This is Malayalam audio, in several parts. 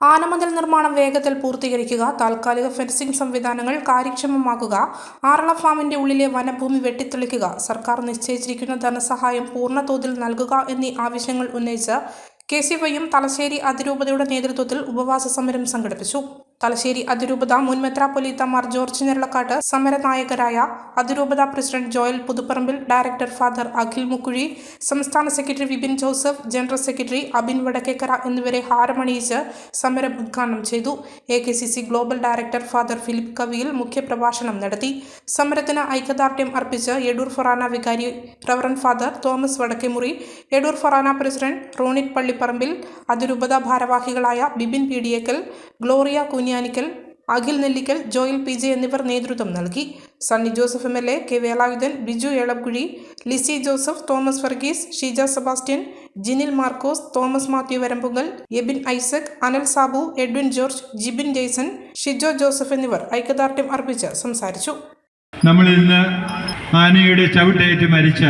ആനമതിൽ നിർമ്മാണം വേഗത്തിൽ പൂർത്തീകരിക്കുക താൽക്കാലിക ഫെൻസിംഗ് സംവിധാനങ്ങൾ കാര്യക്ഷമമാക്കുക ആറള ഫാമിന്റെ ഉള്ളിലെ വനഭൂമി വെട്ടിത്തെളിക്കുക സർക്കാർ നിശ്ചയിച്ചിരിക്കുന്ന ധനസഹായം പൂർണ തോതിൽ നൽകുക എന്നീ ആവശ്യങ്ങൾ ഉന്നയിച്ച് കെ സി വൈയും തലശ്ശേരി അതിരൂപതയുടെ നേതൃത്വത്തിൽ ഉപവാസ സമരം സംഘടിപ്പിച്ചു. തലശ്ശേരി അതിരൂപത മുൻ മെത്രാപ്പൊലീത്ത മാർ ജോർജ് നെരളക്കാട്ട് സമരനായകരായ അതിരൂപത president Joel Puthupparambil director father Akhil Mukkuzhi സംസ്ഥാന secretary Vipin Joseph general secretary Abin Vadakkekkara എന്നിവരെ ഹാരമണിയിച്ച് സമരം ഉദ്ഘാടനം ചെയ്തു. A K C C global director father Philip Kaviyil മുഖ്യപ്രഭാഷണം നടത്തി. സമരത്തിന് ഐക്യദാർഢ്യം അർപ്പിച്ച് എഡൂർ ഫൊറാന വികാരി reverend father Thomas Vadakkemuri Edoor forane president Ronit Pallipparambil അതിരൂപത ഭാരവാഹികളായ Bibin Peediyakkal Gloria Kunjanikkal Akhil Nellikkal Joyal P J എന്നിവർ നേതൃത്വം നൽകി. Sunny Joseph M L A K Velayudhan Biju Elakkuzhi Lissy Joseph Thomas Varghese Sheeja Sebastian Jinil Markose Thomas Mathew Varambunkal Ebin Isaac Anal Sabu Edwin George Jibin Jaison Shijo Joseph എന്നിവർ ഐക്യദാർഢ്യം അർപ്പിച്ച് സംസാരിച്ചു. നമ്മൾ ഇന്ന് ആനയുടെ ചവിട്ടേറ്റ് മരിച്ച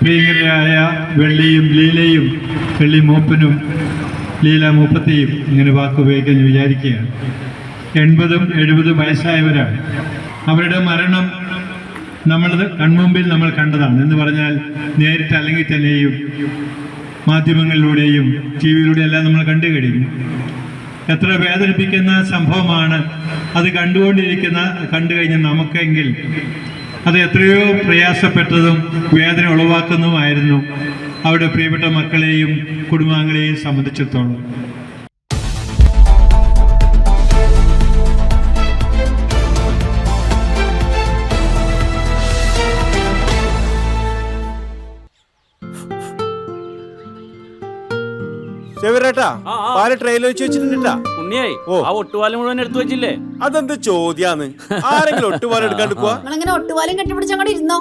പ്രിയങ്കരായ വെള്ളിയും ലീലയും വെള്ളി മൂപ്പനും ലീല മൂപ്പത്തെയും ഇങ്ങനെ വാക്ക് ഉപയോഗിക്കാൻ വിചാരിക്കുകയാണ് എൺപതും എഴുപതും വയസ്സായവരാണ്. അവരുടെ മരണം നമ്മൾ കൺമുമ്പിൽ നമ്മൾ കണ്ടതാണ്. എന്ന് പറഞ്ഞാൽ നേരിട്ട് അല്ലെങ്കിൽ തന്നെയും മാധ്യമങ്ങളിലൂടെയും ടി വിയിലൂടെയും എല്ലാം നമ്മൾ കണ്ടു കഴിഞ്ഞു. എത്ര വേദനിപ്പിക്കുന്ന സംഭവമാണ് അത് കണ്ടുകൊണ്ടിരിക്കുന്ന കണ്ടു കഴിഞ്ഞ നമുക്കെങ്കിൽ അത് എത്രയോ പ്രയാസപ്പെട്ടതും വേദന ഉളവാക്കുന്നതുമായിരുന്നു. അവരുടെ പ്രിയപ്പെട്ട മക്കളെയും കുടുംബാംഗങ്ങളെയും സംബന്ധിച്ചിടത്തോളം. ചെവിരേട്ടാ. പാൽ ട്രെയിനിൽ വെച്ച് വെച്ചിട്ടുണ്ടാ ഉണ്ണിയായി ആ ഒട്ടുപാലം മുഴുവൻ എടുത്തു വെച്ചില്ലേ? അതെന്ത് ചോദ്യാന്ന്? ആരെങ്കിലും ഒട്ടുപാലം ഒട്ടുപാലും ഇരുന്നോ?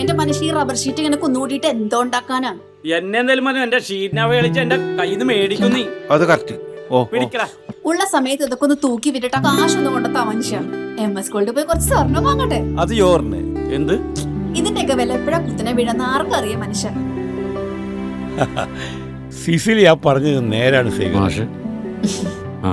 എന്റെ മനുഷ്യ ഈ റബ്ബർ ഷീറ്റ് ഇങ്ങനെ കുന്നുകൂടിയിട്ട് എന്തോ ഉണ്ടാക്കാനാ? എന്നെ എന്തായാലും മതി. എന്റെ ഷീറ്റിനെ കളിച്ച് എന്റെ കയ്യിൽ നിന്ന് മേടിക്കും നീ. അത് കറക്റ്റ് ഓ പിടിക്കടാ. ഉള്ള സമയത്ത് ഇതൊക്കെ ഒന്ന് തൂക്കി വിട്ടിട്ട് ആ കാശൊന്നും കൊണ്ട മനുഷ്യ എം എസ് സ്കൂളിൽ പോയി കുറച്ച് സ്വർണം വാങ്ങട്ടെ. അത് യോറിന്. എന്ത്? ഇതിന്റെയൊക്കെ വില എപ്പോഴാ കുത്തിനെ വീഴുന്ന ആർക്കും അറിയാം മനുഷ്യ. സിസിലി ആ പറഞ്ഞത് നേരാണ് സേവ ആ?